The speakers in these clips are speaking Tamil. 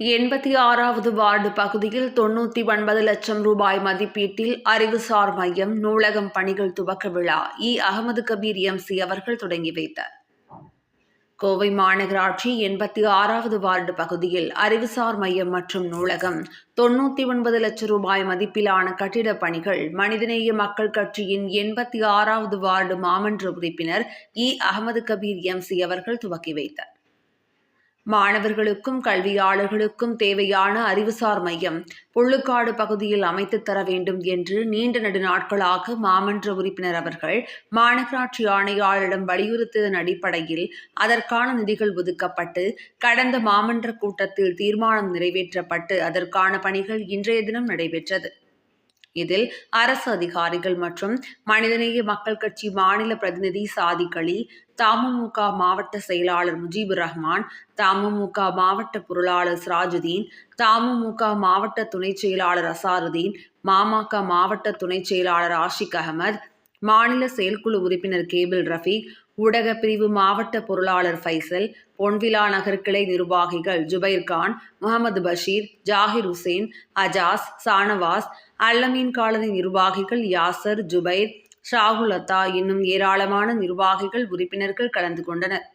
எண்பத்தி ஆறாவது வார்டு பகுதியில் தொண்ணூற்றி ஒன்பது லட்சம் ரூபாய் மதிப்பீட்டில் அறிவுசார் மையம் நூலகம் பணிகள் துவக்க விழா இ. அகமது கபீர் எம்சி அவர்கள் தொடங்கி வைத்தார். கோவை மாநகராட்சி எண்பத்தி ஆறாவது வார்டு பகுதியில் அறிவுசார் மையம் மற்றும் நூலகம் தொண்ணூற்றி ஒன்பது லட்சம் ரூபாய் மதிப்பிலான கட்டிடப் பணிகள் மனிதநேய மக்கள் கட்சியின் எண்பத்தி ஆறாவது வார்டு மாமன்ற உறுப்பினர் இ. அகமது கபீர் எம்சி அவர்கள் துவக்கி வைத்தார். மாணவர்களுக்கும் கல்வியாளர்களுக்கும் தேவையான அறிவுசார் மையம் புள்ளுக்காடு பகுதியில் அமைத்துத் தர வேண்டும் என்று நீண்ட நெடுநாட்களாக மாமன்ற உறுப்பினர் அவர்கள் மாநகராட்சி ஆணையாளரிடம் வலியுறுத்தியதன் அடிப்படையில் அதற்கான நிதிகள் ஒதுக்கப்பட்டு கடந்த மாமன்ற கூட்டத்தில் தீர்மானம் நிறைவேற்றப்பட்டு அதற்கான பணிகள் இன்றைய தினம் நடைபெற்றது. இதில் அரசு அதிகாரிகள் மற்றும் மனிதநேய மக்கள் கட்சி மாநில பிரதிநிதி சாதிக் தமுமுக மாவட்ட செயலாளர் முஜீபுர் ரஹ்மான் தமுமுக மாவட்ட பொருளாளர் சிராஜுதீன் தமுமுக மாவட்ட துணைச் செயலாளர் அசாருதீன் மாமக மாவட்ட துணைச் செயலாளர் ஆஷிக் அகமது மாநில செயற்குழு உறுப்பினர் கேபிள் ரஃபீக் ஊடக பிரிவு மாவட்ட பொருளாளர் ஃபைசல் பொன்விழா நகர் கிளை நிர்வாகிகள் ஜுபைர் கான் முகமது பஷீர் ஜாகிர் ஹுசேன் அஜாஸ் சானவாஸ் அல்லமீன் காலனி நிர்வாகிகள் யாசர் ஜுபைர் ஷாகுலதா இன்னும் ஏராளமான நிர்வாகிகள் உறுப்பினர்கள் கலந்து கொண்டனர்.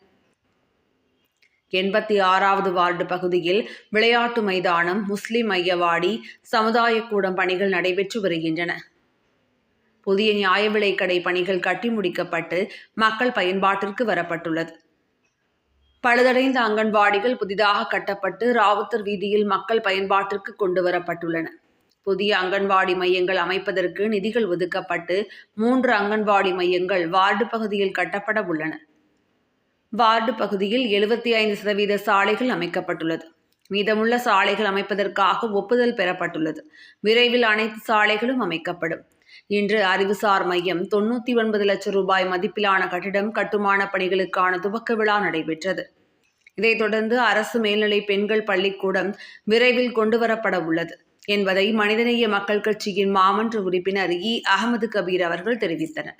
எண்பத்தி ஆறாவது வார்டு பகுதியில் விளையாட்டு மைதானம் முஸ்லிம் மையவாடி சமுதாய கூடம் பணிகள் நடைபெற்று வருகின்றன. புதிய நியாய விலைக்கடை பணிகள் கட்டி முடிக்கப்பட்டு மக்கள் பயன்பாட்டிற்கு வரப்பட்டுள்ளது. பழுதடைந்த அங்கன்வாடிகள் புதிதாக கட்டப்பட்டு ராவுத்தர் வீதியில் மக்கள் பயன்பாட்டிற்கு கொண்டு வரப்பட்டுள்ளன. புதிய அங்கன்வாடி மையங்கள் அமைப்பதற்கு நிதிகள் ஒதுக்கப்பட்டு மூன்று அங்கன்வாடி மையங்கள் வார்டு பகுதியில் கட்டப்பட உள்ளன. வார்டு பகுதியில் எழுபத்தி ஐந்து சதவீத சாலைகள் அமைக்கப்பட்டுள்ளது. மீதமுள்ள சாலைகள் அமைப்பதற்காக ஒப்புதல் பெறப்பட்டுள்ளது. விரைவில் அனைத்து சாலைகளும் அமைக்கப்படும். இன்று அறிவுசார் மையம் தொன்னூற்றி ஒன்பது லட்சம் ரூபாய் மதிப்பிலான கட்டிடம் கட்டுமான பணிகளுக்கான துவக்க விழா நடைபெற்றது. இதைத் தொடர்ந்து அரசு மேல்நிலை பெண்கள் பள்ளிக்கூடம் விரைவில் கொண்டுவரப்பட உள்ளது என்பதை மனிதநேய மக்கள் கட்சியின் மாமன்ற உறுப்பினர் இ. அகமது கபீர் அவர்கள் தெரிவித்தனர்.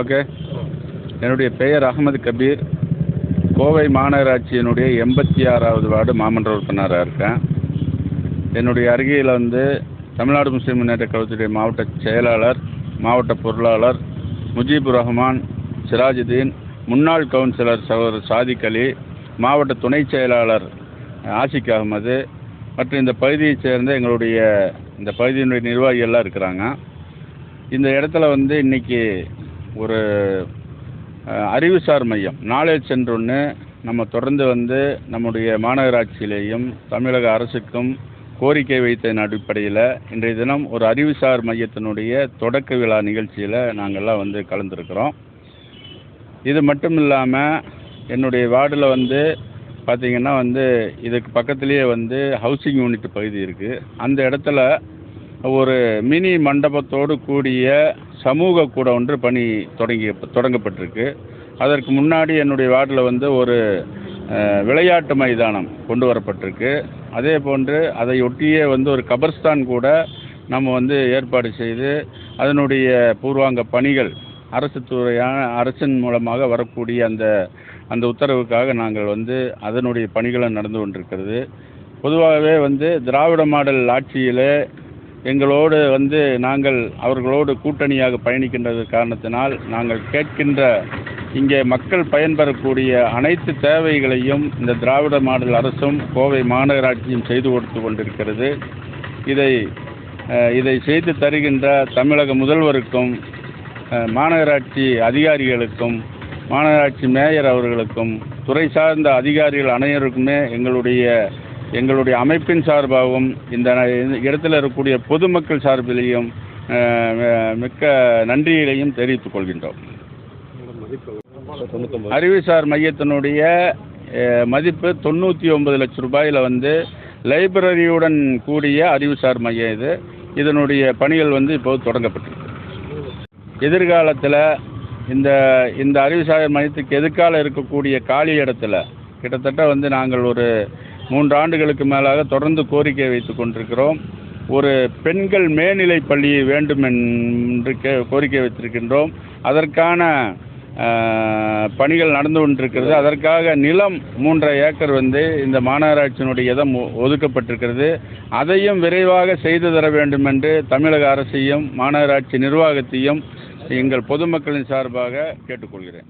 ஓகே என்னுடைய பெயர் அகமது கபீர். கோவை மாநகராட்சியினுடைய எண்பத்தி ஆறாவது வார்டு மாமன்ற உறுப்பினராக இருக்கேன். என்னுடைய அருகில் வந்து தமிழ்நாடு முஸ்லீம் முன்னேற்ற கழகத்துடைய மாவட்ட செயலாளர் மாவட்ட பொருளாளர் முஜீபுர் ரஹ்மான் சிராஜுதீன் முன்னாள் கவுன்சிலர் சகோதரர் சாதிக் அலி மாவட்ட துணைச் செயலாளர் ஆசிக் அகமது மற்றும் இந்த பகுதியைச் சேர்ந்த எங்களுடைய இந்த பகுதியினுடைய நிர்வாகிகள்லாம் இருக்கிறாங்க. இந்த இடத்துல வந்து இன்னைக்கு ஒரு அறிவுசார் மையம். நாலேஜ் சென்டர் ஒன்று நம்ம தொடர்ந்து வந்து நம்முடைய மாநகராட்சியிலேயும் தமிழக அரசுக்கும் கோரிக்கை வைத்ததன் அடிப்படையில் இன்றைய தினம் ஒரு அறிவுசார் மையத்தினுடைய தொடக்க விழா நிகழ்ச்சியில் நாங்கள்லாம் வந்து கலந்துருக்கிறோம். இது மட்டும் இல்லாமல் என்னுடைய வார்டில் வந்து பார்த்திங்கன்னா வந்து இதுக்கு பக்கத்துலேயே வந்து ஹவுசிங் யூனிட் பகுதி இருக்குது அந்த இடத்துல ஒரு மினி மண்டபத்தோடு கூடிய சமூக கூட ஒன்று பணி தொடங்கி தொடங்கப்பட்டிருக்கு. அதற்கு முன்னாடி என்னுடைய வார்டில் வந்து ஒரு விளையாட்டு மைதானம் கொண்டு வரப்பட்டிருக்கு. அதே போன்று அதை ஒட்டியே வந்து ஒரு கபர்ஸ்தான் கூட நம்ம வந்து ஏற்பாடு செய்து அதனுடைய பூர்வாங்க பணிகள் அரசு துறையான அரசின் மூலமாக வரக்கூடிய அந்த அந்த உத்தரவுக்காக நாங்கள் வந்து அதனுடைய பணிகளும் நடந்து கொண்டிருக்கிறது. பொதுவாகவே வந்து திராவிட மாடல் ஆட்சியில் எங்களோடு வந்து நாங்கள் அவர்களோடு கூட்டணியாக பயணிக்கின்றது காரணத்தினால் நாங்கள் கேட்கின்ற இங்கே மக்கள் பயன்பெறக்கூடிய அனைத்து தேவைகளையும் இந்த திராவிட மாடல் அரசும் கோவை மாநகராட்சியும் செய்து கொடுத்து கொண்டிருக்கிறது. இதை இதை செய்து தருகின்ற தமிழக முதல்வருக்கும் மாநகராட்சி அதிகாரிகளுக்கும் மாநகராட்சி மேயர் அவர்களுக்கும் துறை சார்ந்த அதிகாரிகள் அனைவருக்குமே எங்களுடைய எங்களுடைய அமைப்பின் சார்பாகவும் இந்த இடத்தில் இடத்துல இருக்கக்கூடிய பொதுமக்கள் சார்பிலேயும் மிக்க நன்றிகளையும் தெரிவித்துக் கொள்கின்றோம். அறிவுசார் மையத்தினுடைய மதிப்பு தொண்ணூற்றி ஒன்பது லட்சம் ரூபாயில் வந்து லைப்ரரியுடன் கூடிய அறிவுசார் மையம் இது. இதனுடைய பணிகள் வந்து இப்போது தொடங்கப்பட்டிருக்கு. எதிர்காலத்தில் இந்த இந்த அறிவுசார் மையத்துக்கு எதிர்கால இருக்கக்கூடிய காலி இடத்துல கிட்டத்தட்ட வந்து நாங்கள் ஒரு மூன்று ஆண்டுகளுக்கு மேலாக தொடர்ந்து கோரிக்கை வைத்து கொண்டிருக்கிறோம். ஒரு பெண்கள் மேல்நிலை பள்ளி வேண்டும் என்று கே கோரிக்கை வைத்திருக்கின்றோம். அதற்கான பணிகள் நடந்து கொண்டிருக்கிறது. அதற்காக நிலம் மூன்றரை ஏக்கர் வந்து இந்த மாநகராட்சியினுடைய இதம் ஒ- ஒதுக்கப்பட்டிருக்கிறது. அதையும் விரைவாக செய்து தர வேண்டும் என்று தமிழக அரசையும் மாநகராட்சி நிர்வாகத்தையும் எங்கள் பொதுமக்களின் சார்பாக கேட்டுக்கொள்கிறேன்.